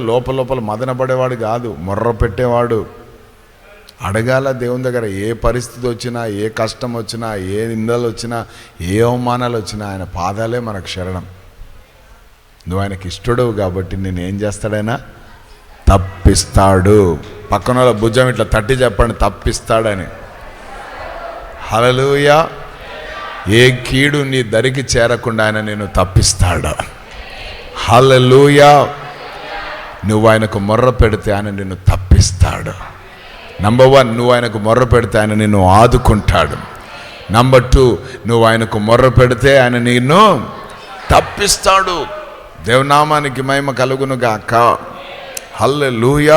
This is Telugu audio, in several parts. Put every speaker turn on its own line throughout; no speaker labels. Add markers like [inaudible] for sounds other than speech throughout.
హల్లెలూయ లోపల లోపల మదనపడేవాడు కాదు మొర్ర పెట్టేవాడు. అడగాల దేవుని దగ్గర ఏ పరిస్థితి వచ్చినా ఏ కష్టం వచ్చినా ఏ నిందలు వచ్చినా ఏ అవమానాలు వచ్చినా ఆయన పాదాలే మనకు శరణం. నువ్వు ఆయనకి ఇష్టడవు కాబట్టి నేను ఏం చేస్తాడైనా? తప్పిస్తాడు. పక్కన వాళ్ళ భుజం ఇట్లా తట్టి చెప్పండి తప్పిస్తాడని. హలలుయ ఏ కీడు నీ దరికి చేరకుండా ఆయన నేను తప్పిస్తాడు? హలలుయా నువ్వు ఆయనకు మొర్ర పెడితే ఆయన నిన్ను తప్పిస్తాడు. నంబర్ వన్ నువ్వు ఆయనకు మొర్ర పెడితే ఆయన నిన్ను ఆదుకుంటాడు. నంబర్ టూ నువ్వు ఆయనకు మొర్ర పెడితే ఆయన నిన్ను తప్పిస్తాడు. దేవనామానికి మహిమ కలుగును గాక ఐ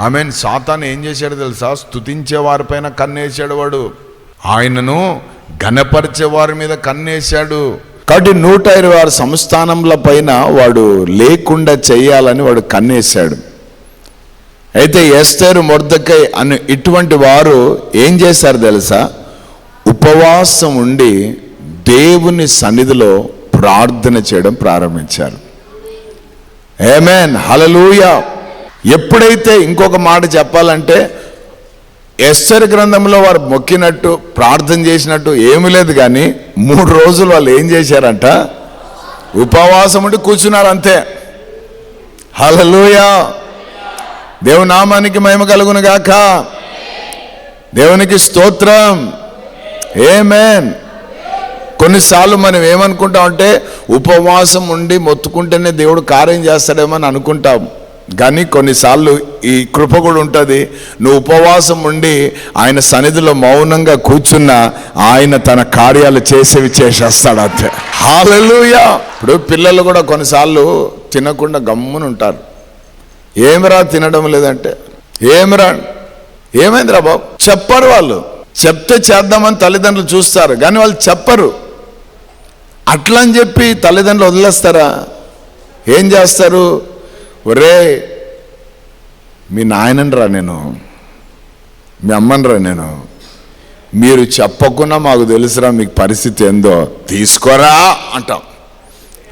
ఆమెన్ సాతాను ఏం చేశాడు తెలుసా? స్తుతించే వారిపైన కన్నేసాడు వాడు. ఆయనను గణపరిచే వారి మీద కన్నేశాడు. కాబట్టి నూట ఇరవై ఆరు సంస్థానంల పైన వాడు లేకుండా చేయాలని వాడు కన్నేశాడు. అయితే ఎస్తేరు మొర్దకై అని ఇటువంటి వారు ఏం చేశారు తెలుసా? ఉపవాసం ఉండి దేవుని సన్నిధిలో ప్రార్థన చేయడం ప్రారంభించారు. ఏమేన్ హలలుయ ఎప్పుడైతే ఇంకొక మాట చెప్పాలంటే ఎస్సర్ గ్రంథంలో వారు మొక్కినట్టు ప్రార్థన చేసినట్టు ఏమీ లేదు కానీ మూడు రోజులు వాళ్ళు ఏం చేశారంట? ఉపవాసం ఉండి కూర్చున్నారు అంతే. హలలుయా దేవుని నామానికి మహిమ కలుగును గాక. దేవునికి స్తోత్రం. ఏమేన్ కొన్నిసార్లు మనం ఏమనుకుంటాం అంటే ఉపవాసం ఉండి మొత్తుకుంటేనే దేవుడు కార్యం చేస్తాడేమో అని అనుకుంటాం. కానీ కొన్నిసార్లు ఈ కృప కూడా ఉంటుంది. నువ్వు ఉపవాసం ఉండి ఆయన సన్నిధిలో మౌనంగా కూర్చున్నా ఆయన తన కార్యాలు చేసేవి చేసేస్తాడు అంతే. హాలూయా ఇప్పుడు పిల్లలు కూడా కొన్నిసార్లు తినకుండా గమ్మున ఉంటారు. ఏమిరా తినడం లేదంటే? ఏమిరా? ఏమైందిరా బాబు? చెప్పరు వాళ్ళు. చెప్తే చేద్దామని తల్లిదండ్రులు చూస్తారు కానీ వాళ్ళు చెప్పరు. అట్లా అని చెప్పి తల్లిదండ్రులు వదిలేస్తారా? ఏం చేస్తారు? ఒరే మీ నాయనరా నేను. మీ అమ్మనరా నేను. మీరు చెప్పకుండా మాకు తెలుసురా మీకు పరిస్థితి ఏందో. తీసుకోరా అంటాం.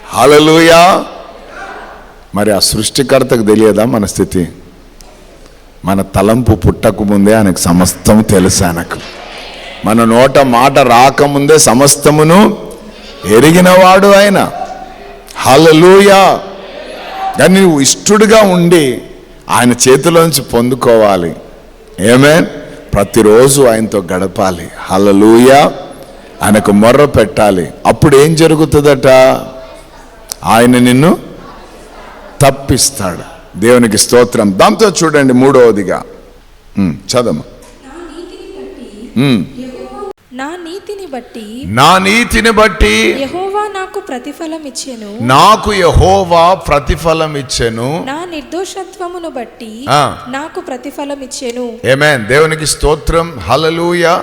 హలలుయా మరి ఆ సృష్టికర్తకు తెలియదా మన స్థితి? మన తలంపు పుట్టక ముందే ఆయనకు సమస్తం తెలుసు ఆయనకు. మన నోట మాట రాకముందే సమస్తమును ఎరిగినవాడు ఆయన. హలలుయా కానీ నువ్వు ఇష్టడుగా ఉండి ఆయన చేతిలోంచి పొందుకోవాలి. ఏమే ప్రతిరోజు ఆయనతో గడపాలి. హలలుయ ఆయనకు మొర్ర పెట్టాలి. అప్పుడు ఏం జరుగుతుందట? ఆయన నిన్ను తప్పిస్తాడు. దేవునికి స్తోత్రం. దాంతో చూడండి మూడవదిగా. ఉమ్.
నా నీతిని బట్టి
నా నీతిని బట్టి
యెహోవా నాకు ప్రతిఫలం ఇచ్చెను.
నాకు యహోవా ప్రతిఫలం ఇచ్చెను.
నా నిర్దోషత్వమును బట్టి. నాకు ప్రతిఫలం ఇచ్చెను.
ఏమేన్ దేవునికి స్తోత్రం. హలలుయ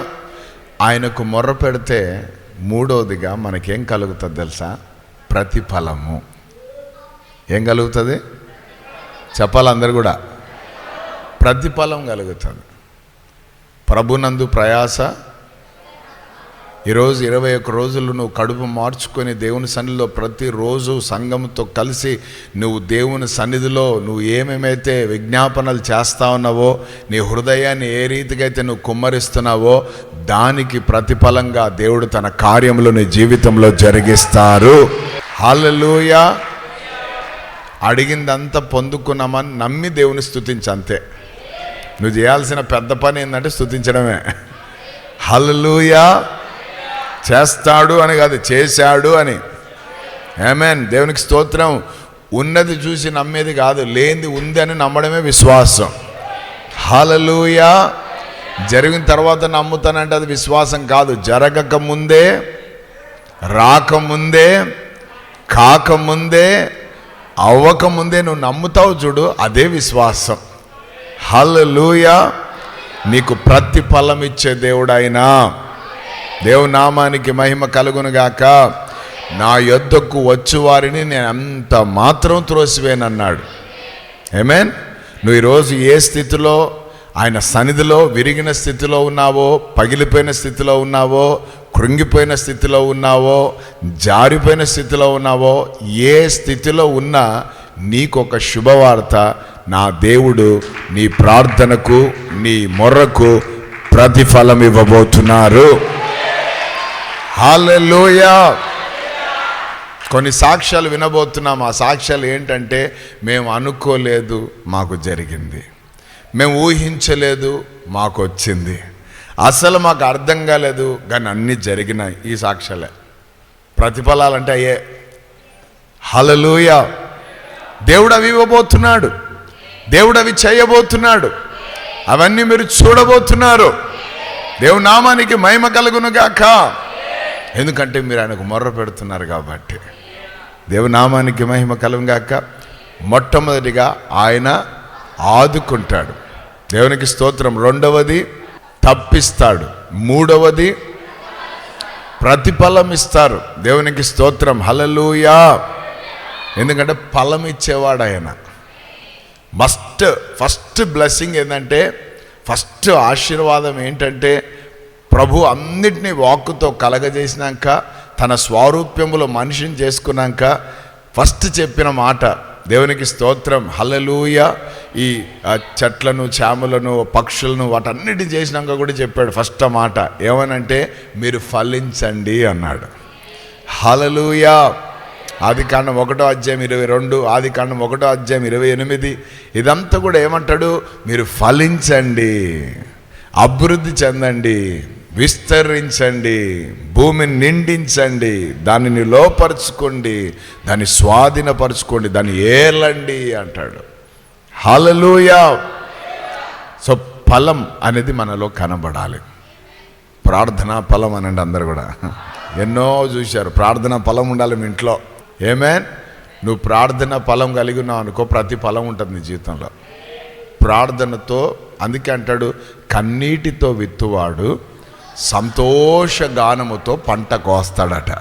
ఆయనకు మొర్ర పెడితే మూడవదిగా మనకేం కలుగుతుంది తెలుసా? ప్రతిఫలము. ఏం కలుగుతుంది? చెప్పాలి అందరు కూడా. ప్రతిఫలం కలుగుతుంది. ప్రభునందు ప్రయాస ఈరోజు ఇరవై ఒక్క రోజులు నువ్వు కడుపు మార్చుకొని దేవుని సన్నిధిలో ప్రతిరోజు సంఘంతో కలిసి నువ్వు దేవుని సన్నిధిలో నువ్వు ఏమేమైతే విజ్ఞాపనలు చేస్తా ఉన్నావో నీ హృదయాన్ని ఏ రీతిగా అయితే నువ్వు కుమ్మరిస్తున్నావో దానికి ప్రతిఫలంగా దేవుడు తన కార్యములు నీ జీవితంలో జరిగిస్తారు. హల్లెలూయా. అడిగిందంతా పొందుకున్నామని నమ్మి దేవుని స్థుతించి అంతే. నువ్వు చేయాల్సిన పెద్ద పని ఏంటంటే స్థుతించడమే హలలుయా చేస్తాడు అని కాదు చేశాడు అని. ఏమేన్ దేవునికి స్తోత్రం. ఉన్నది చూసి నమ్మేది కాదు లేనిది ఉంది అని నమ్మడమే విశ్వాసం. హలలుయా జరిగిన తర్వాత నమ్ముతానంటే అది విశ్వాసం కాదు. జరగక ముందే రాకముందే కాకముందే అవ్వకముందే నువ్వు నమ్ముతావు చూడు అదే విశ్వాసం. హలలుయా నీకు ప్రతిఫలం ఇచ్చే దేవుడైనా. దేవునామానికి మహిమ కలుగునుగాక. నా యొద్దకు వచ్చు వారిని నేను అంత మాత్రం త్రోసివేనన్నాడు. ఏమేన్ నువ్వు ఈరోజు ఏ స్థితిలో ఆయన సన్నిధిలో విరిగిన స్థితిలో ఉన్నావో పగిలిపోయిన స్థితిలో ఉన్నావో కృంగిపోయిన స్థితిలో ఉన్నావో జారిపోయిన స్థితిలో ఉన్నావో ఏ స్థితిలో ఉన్నా నీకొక శుభవార్త నా దేవుడు నీ ప్రార్థనకు నీ మొర్రకు ప్రతిఫలం ఇవ్వబోతున్నారు. హల్లెలూయా కొన్ని సాక్ష్యాలు వినబోతున్నాం. ఆ సాక్ష్యాలు ఏంటంటే మేము అనుకోలేదు మాకు జరిగింది. మేము ఊహించలేదు మాకు వచ్చింది. అసలు మాకు అర్థం కాలేదు కానీ అన్నీ జరిగినాయి ఈ సాక్ష్యాలే. ప్రతిఫలాలంటే అయ్యే. హలలుయ. దేవుడు అవి ఇవ్వబోతున్నాడు. దేవుడు అవి చేయబోతున్నాడు. అవన్నీ మీరు చూడబోతున్నారు. దేవునామానికి మహిమ కలుగునుగాక ఎందుకంటే మీరు ఆయనకు మొర్ర పెడుతున్నారు కాబట్టి. దేవనామానికి మహిమ కలంగాక మొట్టమొదటిగా ఆయన ఆదుకుంటాడు. దేవునికి స్తోత్రం. రెండవది తప్పిస్తాడు. మూడవది ప్రతిఫలం ఇస్తారు దేవునికి స్తోత్రం. హలలుయా ఎందుకంటే ఫలం ఇచ్చేవాడు ఆయన. మస్ట్ ఫస్ట్ బ్లెస్సింగ్ ఏంటంటే ఫస్ట్ ఆశీర్వాదం ఏంటంటే ప్రభు అన్నిటినీ వాక్కుతో కలగజేసినాక తన స్వారూప్యములో మనిషిని చేసుకున్నాక ఫస్ట్ చెప్పిన మాట దేవునికి స్తోత్రం హలలూయ ఈ చెట్లను చేమలను పక్షులను వాటన్నిటిని చేసినాక కూడా చెప్పాడు ఫస్ట్ మాట. ఏమనంటే మీరు ఫలించండి అన్నాడు. హలలూయ ఆది కాండం ఒకటో అధ్యాయం ఇరవై రెండు ఆది కాండం ఒకటో అధ్యాయం ఇరవై ఎనిమిది ఇదంతా కూడా ఏమంటాడు? మీరు ఫలించండి అభివృద్ధి చెందండి. విస్తరించండి భూమిని నిండించండి దానిని లోపరుచుకోండి దాన్ని స్వాధీనపరచుకోండి దాన్ని ఏలండి అంటాడు. హలలుయా సో ఫలం అనేది మనలో కనబడాలి. ప్రార్థన ఫలం అనండి అందరు కూడా. ఎన్నో చూశారు ప్రార్థన ఫలం ఉండాలి మీ ఇంట్లో. ఏమే నువ్వు ప్రార్థన ఫలం కలిగి ఉన్నావు అనుకో ప్రతి ఫలం ఉంటుంది నీ జీవితంలో. ప్రార్థనతో అందుకే అంటాడు కన్నీటితో విత్తువాడు సంతోష గానముతో పంట కోస్తాడట.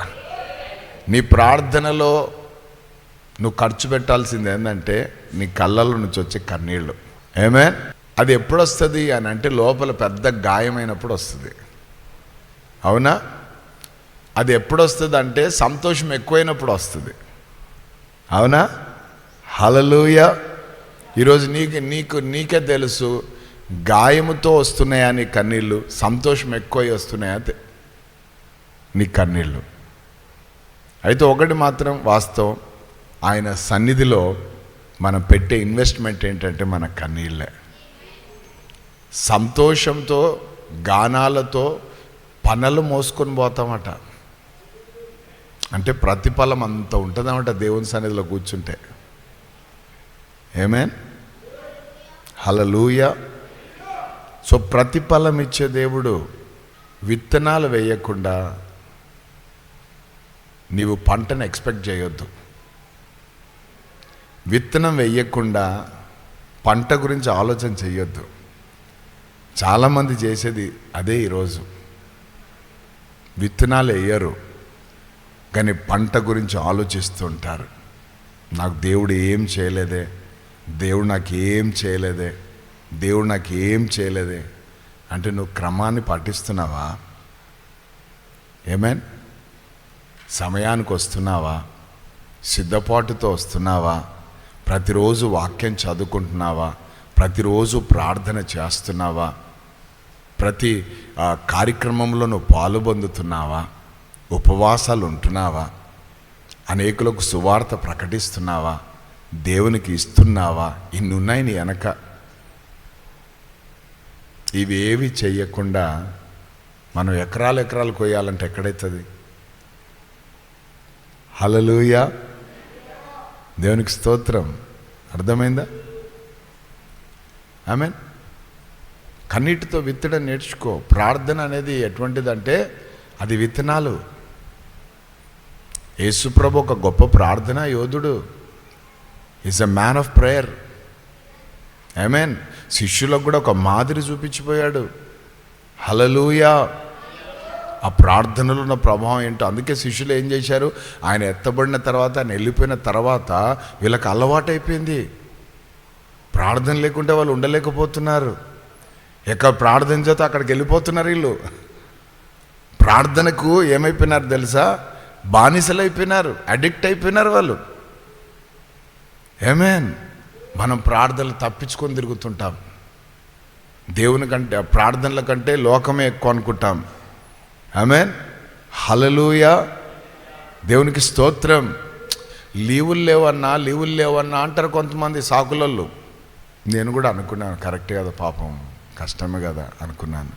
నీ ప్రార్థనలో నువ్వు ఖర్చు పెట్టాల్సింది ఏంటంటే నీ కళ్ళలో నుంచి వచ్చే కన్నీళ్ళు. ఏమే అది ఎప్పుడు వస్తుంది అని అంటే లోపల పెద్ద గాయమైనప్పుడు వస్తుంది. అవునా? అది ఎప్పుడు వస్తుంది అంటే సంతోషం ఎక్కువైనప్పుడు వస్తుంది. అవునా? హలలుయ ఈరోజు నీకు నీకు నీకే తెలుసు గాయముతో వస్తున్నాయా నీ కన్నీళ్ళు? సంతోషం ఎక్కువ వస్తున్నాయా? నీ కన్నీళ్ళు. అయితే ఒకటి మాత్రం వాస్తవం. ఆయన సన్నిధిలో మనం పెట్టే ఇన్వెస్ట్మెంట్ ఏంటంటే మన కన్నీళ్ళే. సంతోషంతో గానాలతో పనులు మోసుకొని పోతామట. అంటే ప్రతిఫలం అంత ఉంటుందన్నమాట దేవుని సన్నిధిలో కూర్చుంటే. ఏమేన్ హలలుయ సో ప్రతిఫలం ఇచ్చే దేవుడు విత్తనాలు వేయకుండా నీవు పంటను ఎక్స్పెక్ట్ చేయొద్దు. విత్తనం వేయకుండా పంట గురించి ఆలోచన చేయొద్దు. చాలామంది చేసేది అదే ఈరోజు. విత్తనాలు వేయరు కానీ పంట గురించి ఆలోచిస్తుంటారు నాకు దేవుడు ఏం చేయలేదే దేవుడు నాకు ఏం చేయలేదే దేవుడు నాకు ఏం చేయలేదే. అంటే నువ్వు క్రమాన్ని పాటిస్తున్నావా? ఏమేన్ సమయానికి వస్తున్నావా? సిద్ధపాటుతో వస్తున్నావా? ప్రతిరోజు వాక్యం చదువుకుంటున్నావా? ప్రతిరోజు ప్రార్థన చేస్తున్నావా? ప్రతి కార్యక్రమంలో నువ్వు పాలు పొందుతున్నావా? ఉపవాసాలు ఉంటున్నావా? అనేకులకు సువార్త ప్రకటిస్తున్నావా? దేవునికి ఇస్తున్నావా? ఇన్ని ఉన్నాయి నీ వెనక. ఇవేవి చెయ్యకుండా మనం ఎకరాలు ఎకరాలు కొయ్యాలంటే ఎక్కడైతుంది? హలలుయ దేవునికి స్తోత్రం. అర్థమైందా? ఆమెన్. కన్నీటితో విత్తడం నేర్చుకో. ప్రార్థన అనేది ఎటువంటిదంటే అది విత్తనాలు. యేసుప్రభు ఒక గొప్ప ప్రార్థన యోధుడు. Is a man of prayer amen శిష్యులకు కూడా ఒక మాదిరి చూపించిపోయాడు. హలలుయా ఆ ప్రార్థనలో ఉన్న ప్రభావం ఏంటో అందుకే శిష్యులు ఏం చేశారు? ఆయన ఎత్తబడిన తర్వాత ఆయన వెళ్ళిపోయిన తర్వాత వీళ్ళకి అలవాటైపోయింది. ప్రార్థన లేకుంటే వాళ్ళు ఉండలేకపోతున్నారు. ఎక్కడ ప్రార్థన చేత అక్కడికి వెళ్ళిపోతున్నారు వీళ్ళు. ప్రార్థనకు ఏమైపోయినారు తెలుసా? బానిసలు అయిపోయినారు అడిక్ట్ అయిపోయినారు వాళ్ళు. ఏమేన్ మనం ప్రార్థనలు తప్పించుకొని తిరుగుతుంటాం. దేవుని కంటే ప్రార్థనల కంటే లోకమే ఎక్కువ అనుకుంటాం. ఆమెన్. హలలుయ దేవునికి స్తోత్రం. లీవులు లేవన్నా లీవులు లేవన్నా అంటారు కొంతమంది సాకులళ్ళు. నేను కూడా అనుకున్నాను కరెక్టే కదా పాపం కష్టమే కదా అనుకున్నాను.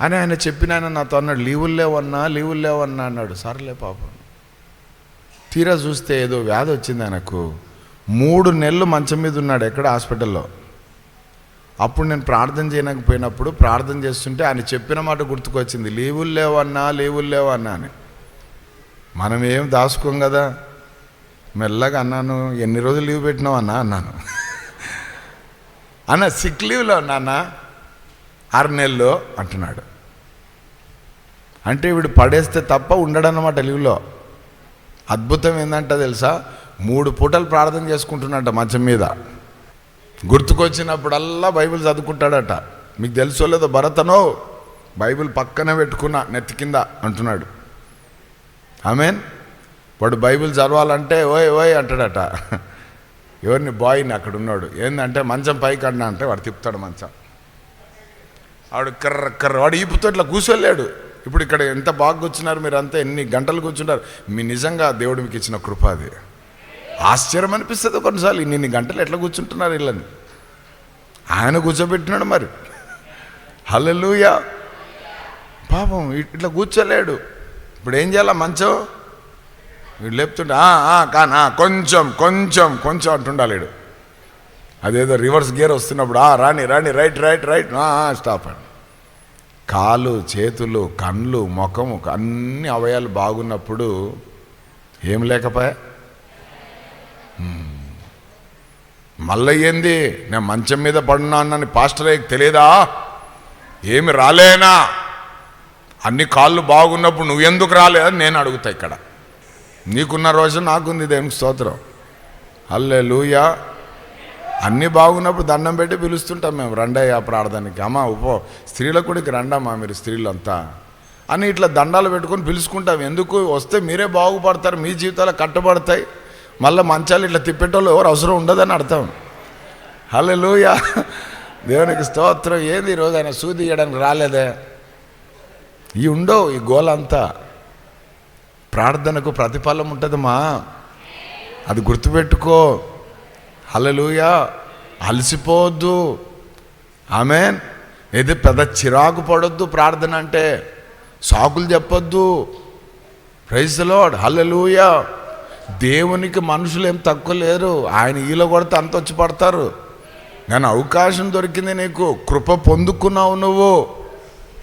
అని ఆయన చెప్పిన ఆయన నాతో అన్నాడు లీవులు లేవన్నా లీవులు లేవన్నా అన్నాడు. సర్లే పాపం. తీరా చూస్తే ఏదో వ్యాధి వచ్చింది ఆయనకు. మూడు నెలలు మంచం మీద ఉన్నాడు ఎక్కడ? హాస్పిటల్లో. అప్పుడు నేను ప్రార్థన చేయకపోయినప్పుడు ప్రార్థన చేస్తుంటే ఆయన చెప్పిన మాట గుర్తుకొచ్చింది. లీవులు లేవన్నా లీవులు లేవన్నా అని. మనం ఏం దాచుకోం కదా? మెల్లగా అన్నాను ఎన్ని రోజులు లీవ్ పెట్టినావు అన్నా? అన్నాను. అన్న సిక్ లీవ్లో నాన్న ఆరు నెలలు అంటున్నాడు. అంటే వీడు పడేస్తే తప్ప ఉండడన్నమాట లీవ్లో. అద్భుతం ఏంటంటే తెలుసా? మూడు పూటలు ప్రార్థన చేసుకుంటున్నట్ట మంచం మీద. గుర్తుకొచ్చినప్పుడల్లా బైబిల్ చదువుకుంటాడట. మీకు తెలుసో లేదో భరతనో బైబిల్ పక్కనే పెట్టుకున్నా నెత్తి కింద అంటున్నాడు. ఆమెన్? వాడు బైబిల్ చదవాలంటే ఓయ్ ఓయ్ అంటాడట. ఎవరిని బాయ్ని అక్కడ ఉన్నాడు. ఏంటంటే మంచం పైకి అన్నా అంటే వాడు తిప్పుతాడు మంచం. వాడు కర్ర కర్ర. వాడు ఈపుతో ఇట్లా కూర్చోలేడు ఇప్పుడు ఇక్కడ ఎంత బాగా కూర్చున్నారు మీరు అంతా ఎన్ని గంటలు కూర్చున్నారు మీ నిజంగా దేవుడు మీకు ఇచ్చిన కృప అది. ఆశ్చర్యం అనిపిస్తుంది కొన్నిసార్లు. ఇన్ని గంటలు ఎట్లా కూర్చుంటున్నారు వీళ్ళని? ఆయన కూర్చోబెట్టినాడు మరి. హలలుయా పాపం ఇట్లా కూర్చోలేడు. ఇప్పుడు ఏం చేయాలా మంచం? వీడు లేపుతుంటే కానా కొంచెం కొంచెం కొంచెం అంటుండాలేడు అదేదో రివర్స్ గేర్ వస్తున్నప్పుడు "ఆ, రాని రాని రైట్ రైట్ రైట్ స్టాప్ అండి కాలు చేతులు కళ్ళు ముఖము అన్ని అవయాలు బాగున్నప్పుడు ఏం లేకపోయా? మళ్ళయ్యింది ఏంది నేను మంచం మీద పడున్నానని పాస్టరేకి తెలియదా? ఏమి రాలేనా? అన్ని కాళ్ళు బాగున్నప్పుడు నువ్వు ఎందుకు రాలేదని నేను అడుగుతా ఇక్కడ. నీకున్న రోజు నాకుంది దేవునికి స్తోత్రం. అల్లే లూయా అన్నీ బాగున్నప్పుడు దండం పెట్టి పిలుస్తుంటాం మేము. రండయ్యా ప్రార్థనకి. అమ్మ ఉపో స్త్రీల కూడికి రండమ్మా మీరు స్త్రీలంతా. అని ఇట్లా దండాలు పెట్టుకొని పిలుచుకుంటాం. ఎందుకు? వస్తే మీరే బాగుపడతారు మీ జీవితాలు కట్టబడతాయి. మళ్ళీ మంచాలు ఇట్లా తిప్పేటోళ్ళు ఎవరు అవసరం ఉండదని అర్థం. హలో లూయ దేవునికి స్తోత్రం. ఏంది ఈరోజు ఆయన సూది ఇవ్వడానికి రాలేదే? ఈ ఉండవు ఈ గోలంతా. ప్రార్థనకు ప్రతిఫలం ఉంటుందమ్మా. అది గుర్తుపెట్టుకో. హల్లెలూయా. అలసిపోవద్దు. ఆమె ఏది పెద్ద చిరాకు పడొద్దు ప్రార్థన అంటే. సాకులు చెప్పొద్దు. ప్రైజ్ లోడ్ హలలుయా దేవునికి మనుషులు ఏం తక్కువ లేరు. ఆయన ఈలో కొడితే అంత వచ్చి పడతారు. నేను అవకాశం దొరికింది నీకు. కృప పొందుకున్నావు నువ్వు.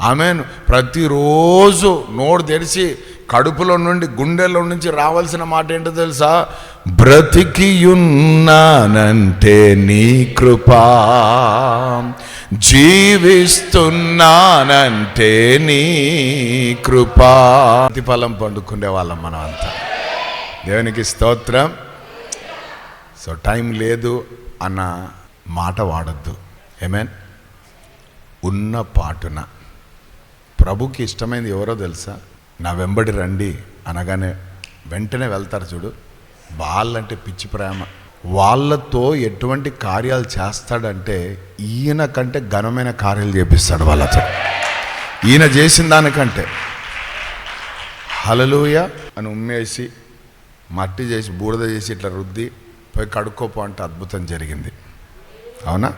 ఆమెను. ప్రతిరోజు నోరు తెరిచి కడుపులో నుండి గుండెల్లో నుంచి రావాల్సిన మాట ఏంటో తెలుసా? బ్రతికియున్నానంటే నీ కృపా. జీవిస్తున్నానంటే నీ కృపా. ప్రతిఫలం పండుకునే వాళ్ళం మనం అంతా దేవునికి స్తోత్రం. సో టైం లేదు అన్న మాట వాడద్దు. ఏమేన్ ఉన్న పాటున. ప్రభుకి ఇష్టమైనది ఎవరో తెలుసా? నా వెంబడి రండి అనగానే వెంటనే వెళ్తారు చూడు. వాళ్ళంటే పిచ్చి ప్రేమ. వాళ్ళతో ఎటువంటి కార్యాలు చేస్తాడంటే ఈయన కంటే ఘనమైన కార్యాలు చేపిస్తాడు వాళ్ళతో. ఈయన చేసిన దానికంటే. హలలుయ అని ఉమ్మేసి మట్టి చేసి బూడిద చేసి ఇట్లా రుద్ది పోయి కడుక్కోపో అంటే అద్భుతం జరిగింది. అవునా?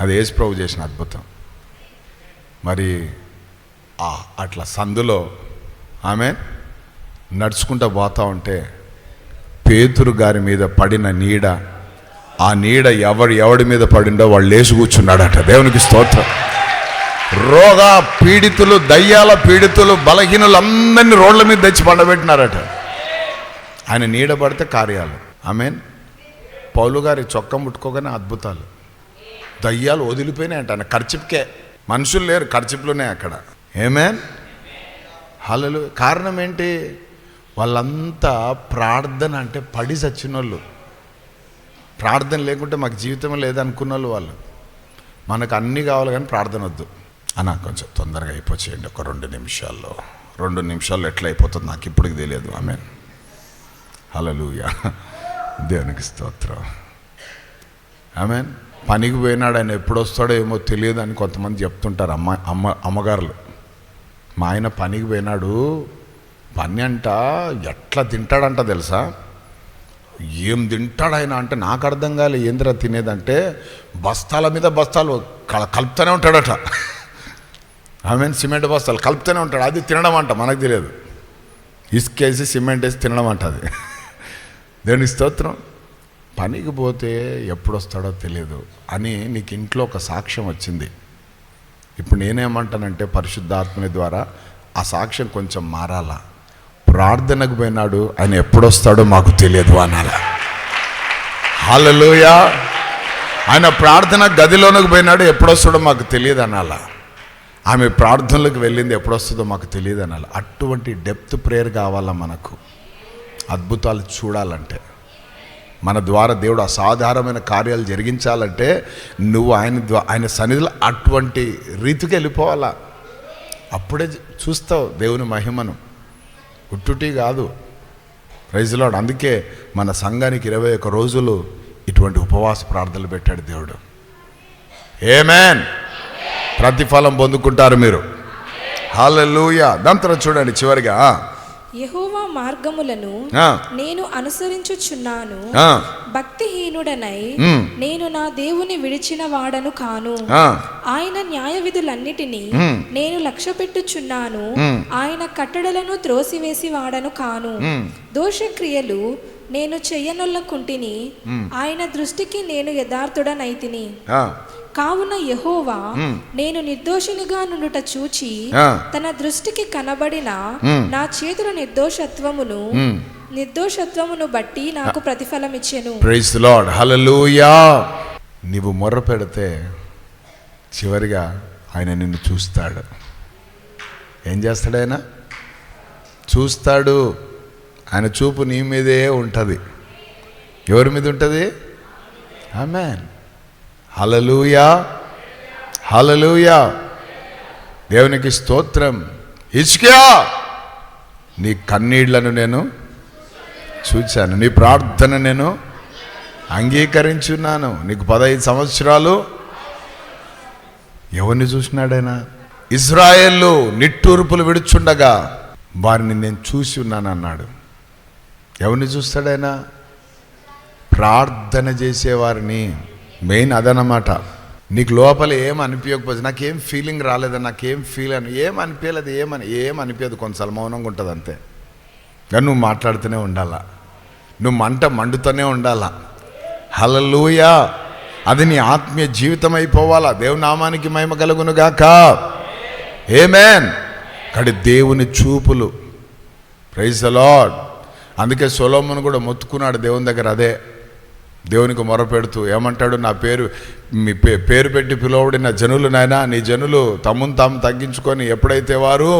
అది యేసు ప్రభు చేసిన అద్భుతం. మరి ఆ అట్లా సందులో ఆమె నడుచుకుంటూ పోతా ఉంటే పేతురు గారి మీద పడిన నీడ ఆ నీడ ఎవడు ఎవడి మీద పడిండో వాళ్ళు లేచి కూర్చున్నాడట. దేవునికి స్తోత్రం. రోగ పీడితులు దయ్యాల పీడితులు బలహీనులు అందరినీ రోడ్ల మీద తెచ్చి పండబెట్టినారట ఆయన నీడ పడితే కార్యాలు. ఆమెన్. పౌలు గారి చొక్క ముట్టుకోగానే అద్భుతాలు. దయ్యాలు వదిలిపోయినాయంట ఆయన ఖర్చిప్కే. మనుషులు లేరు ఖర్చిప్లోనే అక్కడ. ఏమేన్ హలలు కారణం ఏంటి? వాళ్ళంతా ప్రార్థన అంటే పడి చచ్చిన వాళ్ళు ప్రార్థన లేకుంటే మాకు జీవితం లేదనుకున్న వాళ్ళు. వాళ్ళు మనకు అన్నీ కావాలి కానీ ప్రార్థన వద్దు. అన్న కొంచెం తొందరగా అయిపోచేయండి ఒక రెండు నిమిషాల్లో. రెండు నిమిషాల్లో ఎట్లా అయిపోతుంది నాకు ఇప్పటికి తెలియదు. ఆమె హలలుయ దేవునికి స్తోత్రం. ఆమె పనికి పోయినాడు ఆయన ఎప్పుడు వస్తాడో ఏమో తెలియదు అని కొంతమంది చెప్తుంటారు అమ్మ అమ్మ అమ్మగారులు. మా ఆయన పనికి పోయినాడు పని అంట ఎట్లా తింటాడంట తెలుసా? ఏం తింటాడు ఆయన అంటే నాకు అర్థం కాలే ఏందిరా తినేదంటే బస్తాల మీద బస్తాలు కల- కలుపుతూనే ఉంటాడట. ఆమెన్ సిమెంట్ బస్తాలు కలుపుతూనే ఉంటాడు. అది తినడం అంట మనకు తెలియదు. ఇసుకేసి సిమెంట్ వేసి తినడం అంట అది. దేవుని స్తోత్రం. పనికి పోతే ఎప్పుడు వస్తాడో తెలియదు అని నీకు ఇంట్లో ఒక సాక్ష్యం వచ్చింది. ఇప్పుడు నేనేమంటానంటే పరిశుద్ధాత్మని ద్వారా ఆ సాక్ష్యం కొంచెం మారాలా? ప్రార్థనకు పోయినాడు ఆయన ఎప్పుడొస్తాడో మాకు తెలియదు అనాల? హల్లెలూయా! ఆయన ప్రార్థన గదిలోనికి పోయినాడు ఎప్పుడొస్తాడో మాకు తెలియదు అనాల? ఆమె ప్రార్థనలకు వెళ్ళింది ఎప్పుడొస్తుందో మాకు తెలియదు అనాలి? అటువంటి డెప్త్ ప్రేయర్ కావాలా మనకు? అద్భుతాలు చూడాలంటే. మన ద్వారా దేవుడు అసాధారణమైన కార్యాలు జరిగించాలంటే నువ్వు ఆయన ద్వా ఆయన సన్నిధిలో అటువంటి రీతికి వెళ్ళిపోవాలా. అప్పుడే చూస్తావు దేవుని మహిమను. ఉట్టుటి కాదు. రైజులాడు అందుకే మన సంఘానికి ఇరవై ఒక్క రోజులు ఇటువంటి ఉపవాస ప్రార్థనలు పెట్టాడు దేవుడు. ఏమేన్ ప్రతిఫలం పొందుకుంటారు మీరు. హాలూయ దాని తర్వాత చూడండి చివరిగా.
యెహోవా మార్గములను నేను అనుసరించుచున్నాను భక్తిహీనుడనై. నేను నా దేవుని విడిచిన వాడను కాను ఆయన న్యాయ విధులన్నిటినీ. నేను లక్ష్య పెట్టుచున్నాను. ఆయన కట్టడలను త్రోసివేసి వాడను కాను. దోషక్రియలు నేను చెయ్యనొల్లకుంటిని ఆయన దృష్టికి నేను యథార్థుడనైతిని. కావున యెహోవా. నేను నిర్దోషినిగా నుండుట చూచి. తన దృష్టికి కనబడిన. నా చేతుల నిర్దోషత్వమును. నిర్దోషత్వమును బట్టి నాకు ప్రతిఫలం ఇచ్చెను
ప్రైజ్ లార్డ్ హల్లెలూయా నీవు మొర్ర పెడితే చివరిగా ఆయన నిన్ను చూస్తాడు. ఏం చేస్తాడు ఆయన? చూస్తాడు. ఆయన చూపు నీ మీదే ఉంటుంది. ఎవరి మీద ఉంటుంది? ఆమెన్. హలలుయా హలలుయా దేవునికి స్తోత్రం. ఇచ్చుకా నీ కన్నీళ్ళను నేను చూచాను. నీ ప్రార్థన నేను అంగీకరించున్నాను. నీకు పదహైదు సంవత్సరాలు. ఎవరిని చూసినాడైనా ఇజ్రాయెల్లో నిట్టూర్పులు విడుచుండగా వారిని నేను చూసి ఉన్నాను అన్నాడు ఎవరిని చూస్తాడైనా ప్రార్థన చేసేవారిని. మెయిన్ అదనమాట. నీకు లోపల ఏం అనిపించకపోతే నాకేం ఫీలింగ్ రాలేదు నాకేం ఫీల్ అని ఏం అనిపించలేదు ఏమని ఏం అనిపించదు కొంచెం మౌనంగా ఉంటుంది అంతే. కానీ నువ్వు మాట్లాడుతూనే ఉండాలా? నువ్వు మంట మండుతూనే ఉండాలా? హలలుయా అది నీ ఆత్మీయ జీవితం అయిపోవాలా దేవునామానికి మహిమ కలుగును గాక. ఏమేన్ కడి దేవుని చూపులు. ప్రైజ్ లాడ్ అందుకే సొలోమును కూడా మొత్తుకున్నాడు దేవుని దగ్గర అదే. దేవునికి మొరపెడుతూ ఏమంటాడు నా పేరు మీ పే పేరు పెట్టి పిలువబడిన జనులు నాయనా నీ జనులు తమ్మును తాము తగ్గించుకొని ఎప్పుడైతే వారు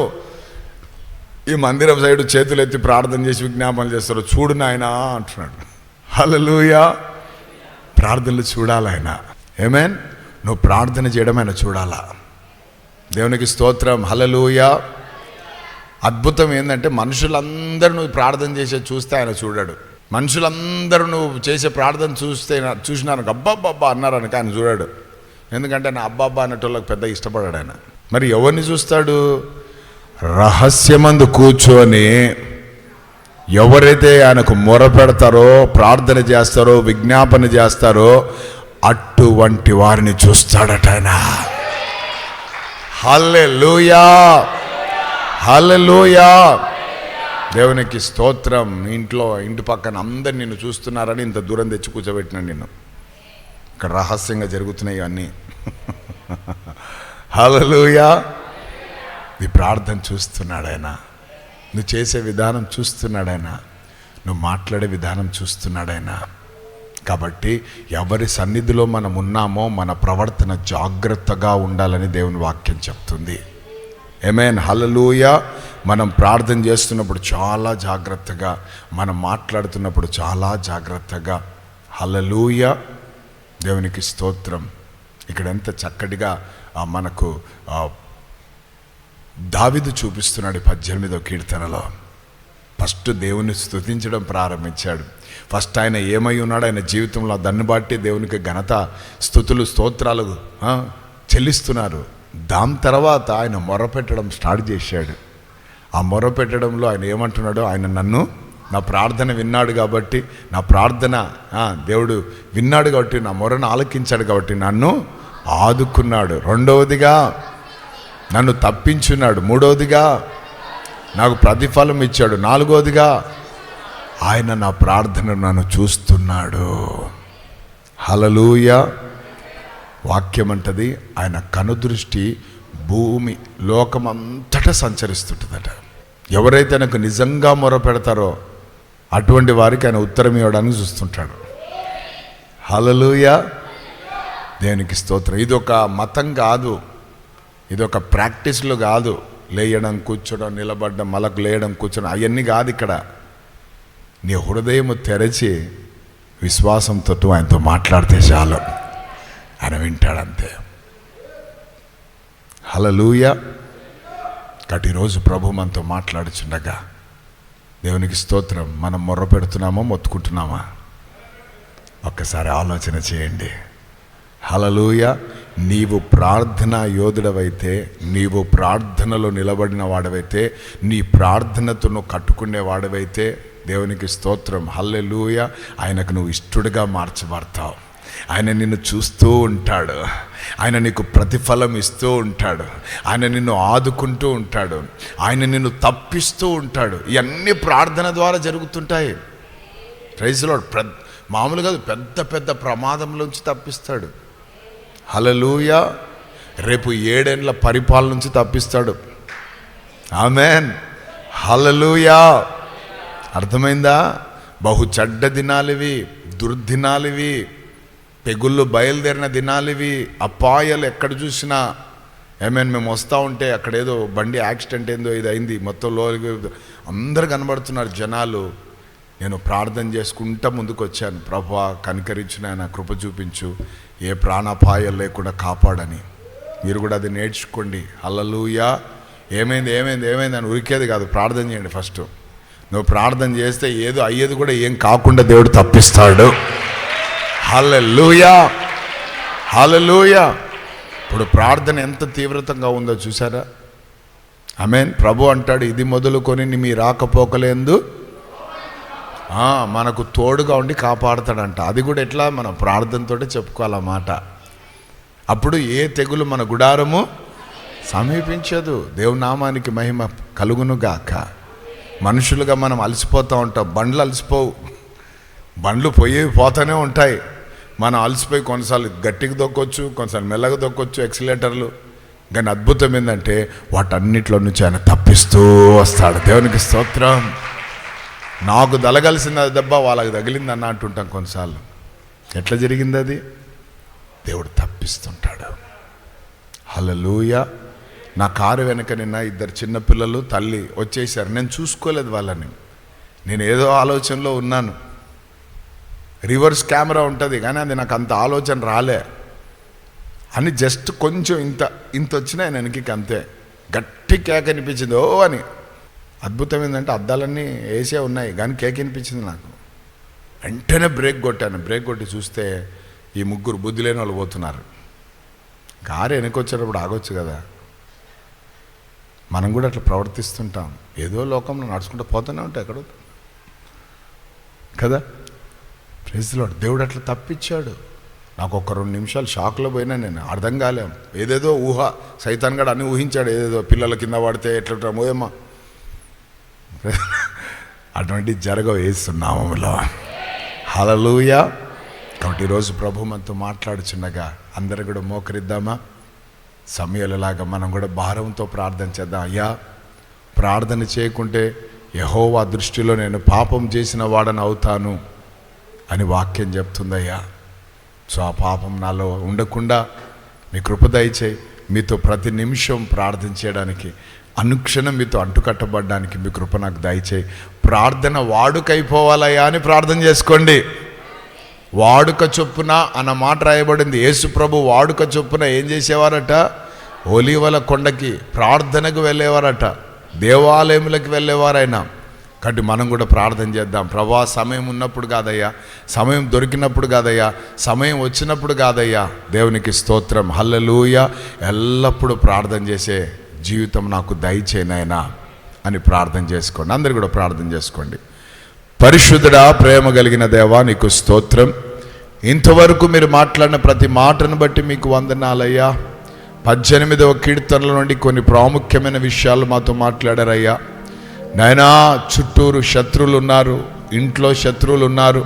ఈ మందిరం సైడు చేతులు ఎత్తి ప్రార్థన చేసి విజ్ఞాపనలు చేస్తారు చూడు నాయనా అంటున్నాడు. హలలుయా ప్రార్థనలు చూడాలాయన ఏమేన్ నువ్వు ప్రార్థన చేయడం ఆయన చూడాలా? దేవునికి స్తోత్రం. హలలుయా అద్భుతం ఏంటంటే మనుషులందరూ నువ్వు ప్రార్థన చేసే చూస్తే ఆయన చూడాడు. మనుషులందరూ నువ్వు చేసే ప్రార్థన చూస్తే చూసినాను అబ్బాబ్బా అన్నారనుక ఆయన చూడాడు. ఎందుకంటే నా అబ్బాబ్బా అనేటోళ్ళకి పెద్ద ఇష్టపడాడు ఆయన. మరి ఎవరిని చూస్తాడు? రహస్యమందు కూర్చొని ఎవరైతే ఆయనకు మొర పెడతారో ప్రార్థన చేస్తారో విజ్ఞాపన చేస్తారో అటువంటి వారిని చూస్తాడట ఆయన. హల్లెలూయా! హల్లెలూయా. దేవునికి స్తోత్రం. ఇంట్లో ఇంటి పక్కన అందరు నిన్ను చూస్తున్నారని ఇంత దూరం తెచ్చి కూర్చోబెట్టినా నిన్ను. ఇక్కడ రహస్యంగా జరుగుతున్నాయి అన్నీ [laughs] హల్లెలూయా. నీ ప్రార్థన చూస్తున్నాడు ఆయన. నువ్వు చేసే విధానం చూస్తున్నాడు ఆయన. నువ్వు మాట్లాడే విధానం చూస్తున్నాడు ఆయన. కాబట్టి ఎవరి సన్నిధిలో మనం ఉన్నామో మన ప్రవర్తన జాగ్రత్తగా ఉండాలని దేవుని వాక్యం చెప్తుంది. ఏమేన్ హలలుయ మనం ప్రార్థన చేస్తున్నప్పుడు చాలా జాగ్రత్తగా మనం మాట్లాడుతున్నప్పుడు చాలా జాగ్రత్తగా. హలలుయ దేవునికి స్తోత్రం. ఇక్కడ ఎంత చక్కటిగా మనకు దావిదు చూపిస్తున్నాడు పద్దెనిమిదో కీర్తనలో. ఫస్ట్ దేవుని స్తుతించడం ప్రారంభించాడు. ఫస్ట్ ఆయన ఏమై ఉన్నాడు ఆయన జీవితంలో దాన్ని బట్టి దేవునికి ఘనత స్థుతులు స్తోత్రాలు చెల్లిస్తున్నారు. దాని తర్వాత ఆయన మొరపెట్టడం స్టార్ట్ చేశాడు. ఆ మొరపెట్టడంలో ఆయన ఏమంటున్నాడో ఆయన నన్ను నా ప్రార్థన విన్నాడు కాబట్టి నా ప్రార్థన దేవుడు విన్నాడు కాబట్టి నా మొరను ఆలకించాడు కాబట్టి నన్ను ఆదుకున్నాడు. రెండవదిగా నన్ను తప్పించున్నాడు. మూడవదిగా నాకు ప్రతిఫలం ఇచ్చాడు. నాలుగవదిగా ఆయన నా ప్రార్థన నన్ను చూస్తున్నాడు. హలలుయా వాక్యం అంటది ఆయన కనుదృష్టి భూమి లోకమంతటా సంచరిస్తుంటుందట. ఎవరైతే ఆయనకు నిజంగా మొర పెడతారో అటువంటి వారికి ఆయన ఉత్తరం ఇవ్వడానికి చూస్తుంటాడు. హలలుయ దేనికి స్తోత్రం. ఇది ఒక మతం కాదు. ఇది ఒక ప్రాక్టీస్లు కాదు. లేయడం కూర్చోడం నిలబడడం మలకు లేయడం కూర్చోడం అవన్నీ కాదు ఇక్కడ. నీ హృదయం తెరచి విశ్వాసంతో ఆయనతో మాట్లాడితే చాలు. ఆయన వింటాడంతే. హలలూయ కాబట్టి ఈరోజు ప్రభు మనతో మాట్లాడుచుండగా దేవునికి స్తోత్రం మనం మొర్ర పెడుతున్నామా మొత్తుకుంటున్నామా? ఒక్కసారి ఆలోచన చేయండి. హలలూయ నీవు ప్రార్థన యోధుడవైతే నీవు ప్రార్థనలో నిలబడిన వాడవైతే నీ ప్రార్థనతో నువ్వు కట్టుకునే వాడవైతే దేవునికి స్తోత్రం హల్లెలూయ ఆయనకు నువ్వు ఇష్టడుగా మార్చబడతావు. ఆయన నిన్ను చూస్తూ ఉంటాడు. ఆయన నీకు ప్రతిఫలం ఇస్తూ ఉంటాడు. ఆయన నిన్ను ఆదుకుంటూ ఉంటాడు. ఆయన నిన్ను తప్పిస్తూ ఉంటాడు. ఇవన్నీ ప్రార్థన ద్వారా జరుగుతుంటాయి. ప్రైజ్లో మామూలుగా పెద్ద పెద్ద ప్రమాదంలోంచి తప్పిస్తాడు. హలలుయ రేపు ఏడేండ్ల పరిపాలన నుంచి తప్పిస్తాడు. ఆమెన్ హలలుయా అర్థమైందా? బహు చెడ్డ దినాలివి దుర్దినాలివి. పెగుళ్ళు బయలుదేరిన దినాలివి అపాయాలు ఎక్కడ చూసినా ఏమేన్ మేము వస్తూ ఉంటే అక్కడ ఏదో బండి యాక్సిడెంట్ ఏందో ఇది అయింది మొత్తం లో అందరు కనబడుతున్నారు జనాలు. నేను ప్రార్థన చేసుకుంటా ముందుకు వచ్చాను ప్రభా కనికరించిన కృప చూపించు. ఏ ప్రాణాపాయాలు లేకుండా కాపాడని. మీరు కూడా అది నేర్చుకోండి. అల్లలుయా ఏమైంది ఏమైంది ఏమైంది అని ఉరికేది కాదు. ప్రార్థన చేయండి ఫస్ట్. నువ్వు ప్రార్థన చేస్తే ఏదో అయ్యేది కూడా ఏం కాకుండా దేవుడు తప్పిస్తాడు. హలలుయా హలలుయా ఇప్పుడు ప్రార్థన ఎంత తీవ్రతంగా ఉందో చూసారా మీన్ ప్రభు అంటాడు ఇది మొదలుకొని మీ రాకపోకలేందు. మనకు తోడుగా ఉండి కాపాడుతాడంట. అది కూడా ఎట్లా? మనం ప్రార్థనతో చెప్పుకోవాలన్నమాట అప్పుడు ఏ తెగులు మన గుడారము? సమీపించదు. దేవునామానికి మహిమ కలుగునుగాక మనుషులుగా మనం అలసిపోతూ ఉంటాం. బండ్లు అలసిపోవు. బండ్లు పోయి పోతూనే ఉంటాయి. మనం అలసిపోయి కొన్నిసార్లు గట్టికి దొక్కొచ్చు కొన్నిసార్లు మెల్లగా దొక్కొచ్చు ఎక్సిలేటర్లు. కానీ అద్భుతం ఏంటంటే వాటన్నిటిలో నుంచి ఆయన తప్పిస్తూ వస్తాడు. దేవునికి స్తోత్రం. నాకు దలగలిసిన దెబ్బ వాళ్ళకి తగిలింది అన్న అంటుంటాం కొన్నిసార్లు. ఎట్లా జరిగింది అది? దేవుడు తప్పిస్తుంటాడు. హలలుయ నా కారు వెనక నిన్న ఇద్దరు చిన్నపిల్లలు తల్లి వచ్చేసారు. నేను చూసుకోలేదు వాళ్ళని. నేను ఏదో ఆలోచనలో ఉన్నాను. రివర్స్ కెమెరా ఉంటుంది కానీ అది నాకు అంత ఆలోచన రాలే. అని జస్ట్ కొంచెం ఇంత ఇంత వచ్చినా వెనక్కి అంతే. గట్టి కేక్ అనిపించింది ఓ అని. అద్భుతం ఏంటంటే అద్దాలన్నీ వేసే ఉన్నాయి కానీ కేక్ అనిపించింది నాకు. వెంటనే బ్రేక్ కొట్టాను. బ్రేక్ కొట్టి చూస్తే ఈ ముగ్గురు బుద్ధి లేని వాళ్ళు పోతున్నారు. కారు వెనకొచ్చేటప్పుడు ఆగొచ్చు కదా. మనం కూడా అట్లా ప్రవర్తిస్తుంటాం. ఏదో లోకంలో నడుచుకుంటూ పోతూనే ఉంటాయి ఎక్కడో. కదా? ప్రెజ్లో దేవుడు అట్లా తప్పించాడు. నాకు ఒక రెండు నిమిషాలు షాక్లో పోయినా నేను అర్థం కాలేం. ఏదేదో ఊహ సైతాన్ గడు అన్ని ఊహించాడు ఏదేదో పిల్లల కింద పడితే ఎట్లా మోయమ్మా అటువంటి జరగవు వేస్తున్నాములో హలలుయ కాబట్టి ఈరోజు ప్రభు మనతో మాట్లాడుచుండగా అందరు కూడా మోకరిద్దామా? సమయాలలాగా మనం కూడా భారంతో ప్రార్థన చేద్దాం. అయ్యా ప్రార్థన చేయకుంటే యహోవా దృష్టిలో నేను పాపం చేసిన వాడని అవుతాను. అని వాక్యం చెప్తుందయ్యా. సో ఆ పాపం నాలో ఉండకుండా మీ కృప దయచేయి. మీతో ప్రతి నిమిషం ప్రార్థన చేయడానికి అనుక్షణం మీతో అంటుకట్టబడడానికి మీ కృప నాకు దయచేయి. ప్రార్థన వాడుకైపోవాలయ్యా అని ప్రార్థన చేసుకోండి. వాడుక చొప్పున అన్న మాట రాయబడింది. యేసు ప్రభు వాడుక చొప్పున ఏం చేసేవారట? ఒలీవల కొండకి ప్రార్థనకు వెళ్ళేవారట. దేవాలయములకు వెళ్ళేవారైనా. కాబట్టి మనం కూడా ప్రార్థన చేద్దాం. ప్రభా సమయం ఉన్నప్పుడు కాదయ్యా. సమయం దొరికినప్పుడు కాదయ్యా. సమయం వచ్చినప్పుడు కాదయ్యా. దేవునికి స్తోత్రం. హల్లలూయ. ఎల్లప్పుడూ ప్రార్థన చేసే జీవితం నాకు దయచేనైనా అని ప్రార్థన చేసుకోండి. అందరు కూడా ప్రార్థన చేసుకోండి. పరిశుద్ధుడా ప్రేమ కలిగిన దేవా నీకు స్తోత్రం. ఇంతవరకు మీరు మాట్లాడిన ప్రతి మాటను బట్టి మీకు వందనాలయ్యా. పద్దెనిమిదవ కీర్తనల నుండి కొన్ని ప్రాముఖ్యమైన విషయాలు మాతో మాట్లాడారయ్యా. నాయనా చుట్టూరు శత్రువులు ఉన్నారు ఇంట్లో శత్రువులు ఉన్నారు.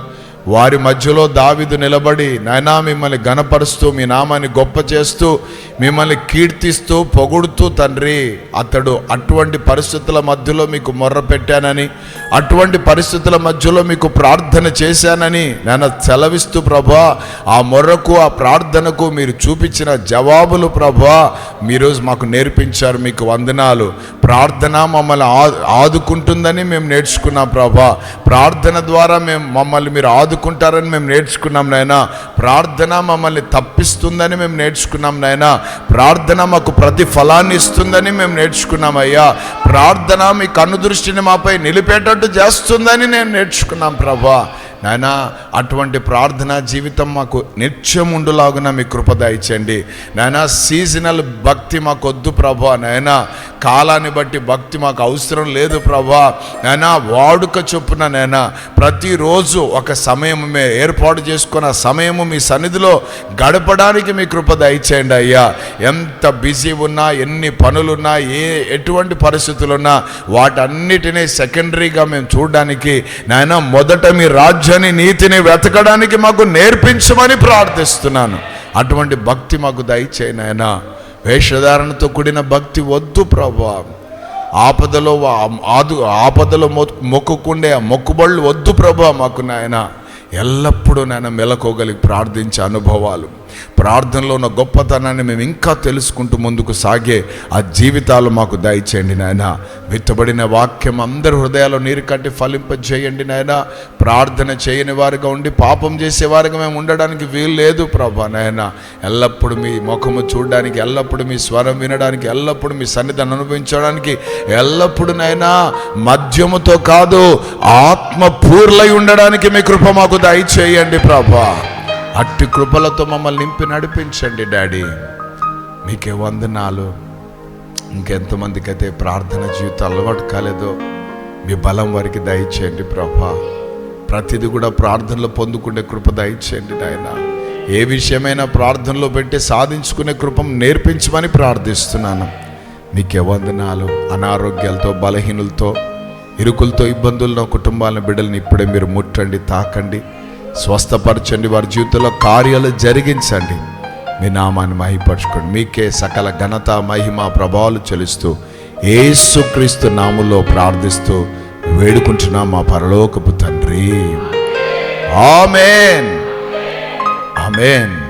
వారి మధ్యలో దావిదు నిలబడి నాయనా మిమ్మల్ని గనపరుస్తూ మీ నామాన్ని గొప్ప చేస్తూ మిమ్మల్ని కీర్తిస్తూ పొగుడుతూ తండ్రి అతడు అటువంటి పరిస్థితుల మధ్యలో మీకు మొర్ర పెట్టానని అటువంటి పరిస్థితుల మధ్యలో మీకు ప్రార్థన చేశానని నేను సెలవిస్తూ ప్రభా ఆ మొర్రకు ఆ ప్రార్థనకు మీరు చూపించిన జవాబులు ప్రభా మీరు మాకు నేర్పించారు మీకు వందనాలు. ప్రార్థన మమ్మల్ని ఆ- ఆదుకుంటుందని మేము నేర్చుకున్నాం ప్రభా. ప్రార్థన ద్వారా మేము మమ్మల్ని మీరు ఆదు ఆదుకుంటారని మేము నేర్చుకున్నాం నాయనా. ప్రార్థన మమ్మల్ని తప్పిస్తుందని మేము నేర్చుకున్నాం నాయనా. ప్రార్థన మాకు ప్రతి ఫలాన్ని ఇస్తుందని మేము నేర్చుకున్నాం అయ్యా. ప్రార్థన మీ కన్ను దృష్టిని మాపై నిలిపేటట్టు చేస్తుందని నేను నేర్చుకున్నాం ప్రభా. నాయనా అటువంటి ప్రార్థన జీవితం మాకు నిత్యం ఉండులాగున మీ కృప దయచండి నాయనా సీజనల్ భక్తి మాకు వద్దు ప్రభా. నాయనా కాలాన్ని బట్టి భక్తి మాకు అవసరం లేదు ప్రభా. నైనా వాడుక చొప్పున నైనా ప్రతిరోజు ఒక సమయం మే ఏర్పాటు చేసుకున్న సమయము మీ సన్నిధిలో గడపడానికి మీ కృప దయచేయండి అయ్యా. ఎంత బిజీ ఉన్నా ఎన్ని పనులున్నా ఏ ఎటువంటి పరిస్థితులున్నా వాటన్నిటినీ సెకండరీగా మేము చూడడానికి నాయన మొదట మీ చక్కని నీతిని వెతకడానికి మాకు నేర్పించమని ప్రార్థిస్తున్నాను. అటువంటి భక్తి మాకు దయచేయి వేషధారణతో కూడిన భక్తి వద్దు ప్రభా. ఆపదలో ఆదు ఆపదలో మొక్కుకుండే ఆ మొక్కుబళ్ళు వద్దు ప్రభా మాకు నాయన. ఎల్లప్పుడూ నేను మెలకోగలిగి ప్రార్థించే అనుభవాలు. ప్రార్థనలో ఉన్న గొప్పతనాన్ని మేము ఇంకా తెలుసుకుంటూ ముందుకు సాగే ఆ జీవితాలు మాకు దయచేయండి నాయన. విత్తబడిన వాక్యం అందరి హృదయాల్లో నీరు కట్టి ఫలింపజేయండి నాయన. ప్రార్థన చేయని వారిగా ఉండి పాపం చేసేవారిగా మేము ఉండడానికి వీలు లేదు ప్రభా నాయన. ఎల్లప్పుడూ మీ ముఖము చూడడానికి ఎల్లప్పుడూ మీ స్వరం వినడానికి ఎల్లప్పుడూ మీ సన్నిధిని అనుభవించడానికి ఎల్లప్పుడూ నైనా మద్యముతో కాదు ఆత్మ పూర్లై ఉండడానికి మీ కృప మాకు దయచేయండి ప్రభా. అట్టి కృపలతో మమ్మల్ని నింపి నడిపించండి డాడీ. మీకే వందనాలు. ఇంకెంతమందికైతే ప్రార్థన జీవితం అలవాటు కాలేదో మీ బలం వారికి దయచేయండి ప్రభా. ప్రతిదీ కూడా ప్రార్థనలో పొందుకునే కృప దయచేయండి నాయన. ఏ విషయమైనా ప్రార్థనలో పెట్టి సాధించుకునే కృపం నేర్పించమని ప్రార్థిస్తున్నాను. మీకే వందనాలు. అనారోగ్యాలతో బలహీనులతో ఇరుకులతో ఇబ్బందుల్లో కుటుంబాలను బిడ్డల్ని ఇప్పుడే మీరు ముట్టండి తాకండి. స్వస్థపరచండి వారి జీవితంలో కార్యాలు జరిగించండి. మీ నామాన్ని మహిపరచుకోండి. మీకే సకల ఘనత మహిమ ప్రభావాలు చెలుస్తూ ఏసుక్రీస్తు నాములో ప్రార్థిస్తూ వేడుకుంటున్నా మా పరలోకపు తండ్రి. ఆమెన్. ఆమెన్.